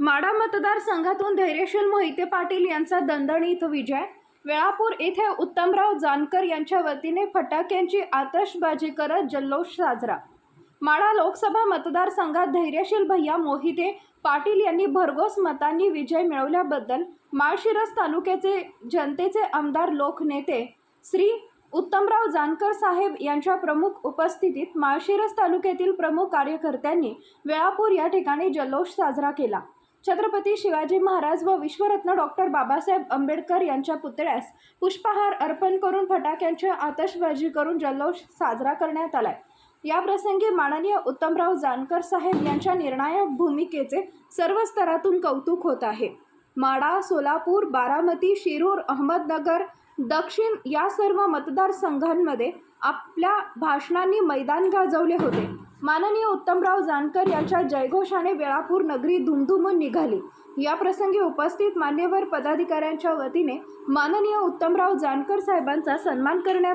माडा मतदारसंघातून धैर्यशील मोहिते पाटील यांचा दणदणीत विजय. वेळापूर येथे उत्तमराव जानकर यांच्या वतीने फटाक्यांची आतषबाजी करत जल्लोष साजरा. माडा लोकसभा मतदारसंघात धैर्यशील भैया मोहिते पाटील यांनी भरघोस मतांनी विजय मिळवल्याबद्दल माळशिरस तालुक्याचे जनतेचे आमदार लोकनेते श्री उत्तमराव जानकर साहेब यांच्या प्रमुख उपस्थितीत माळशिरस तालुक्यातील प्रमुख कार्यकर्त्यांनी वेळापूर या ठिकाणी जल्लोष साजरा केला. छत्रपती शिवाजी महाराज व विश्वरत्न डॉक्टर बाबासाहेब आंबेडकर यांच्या पुतळ्यास पुष्पहार अर्पण करून फटाक्यांची आतषबाजी करून जल्लोष साजरा करण्यात आलाय. या प्रसंगी माननीय उत्तमराव जानकर साहेब यांच्या निर्णायक भूमिकेचे सर्व स्तरातून कौतुक होत आहे. माडा सोलापूर बारामती शिरूर अहमदनगर दक्षिण या सर्व मतदारसंघांमध्ये आपल्या भाषणांनी मैदान गाजवले होते. माननीय उत्तमराव जानकर यांच्या जयघोषाने वेळापूर नगरी धुमधुमून निघाली. या प्रसंगी उपस्थित मान्यवर पदाधिकाऱ्यांच्या वतीने माननीय उत्तमराव जानकर साहेबांचा सन्मान करण्यात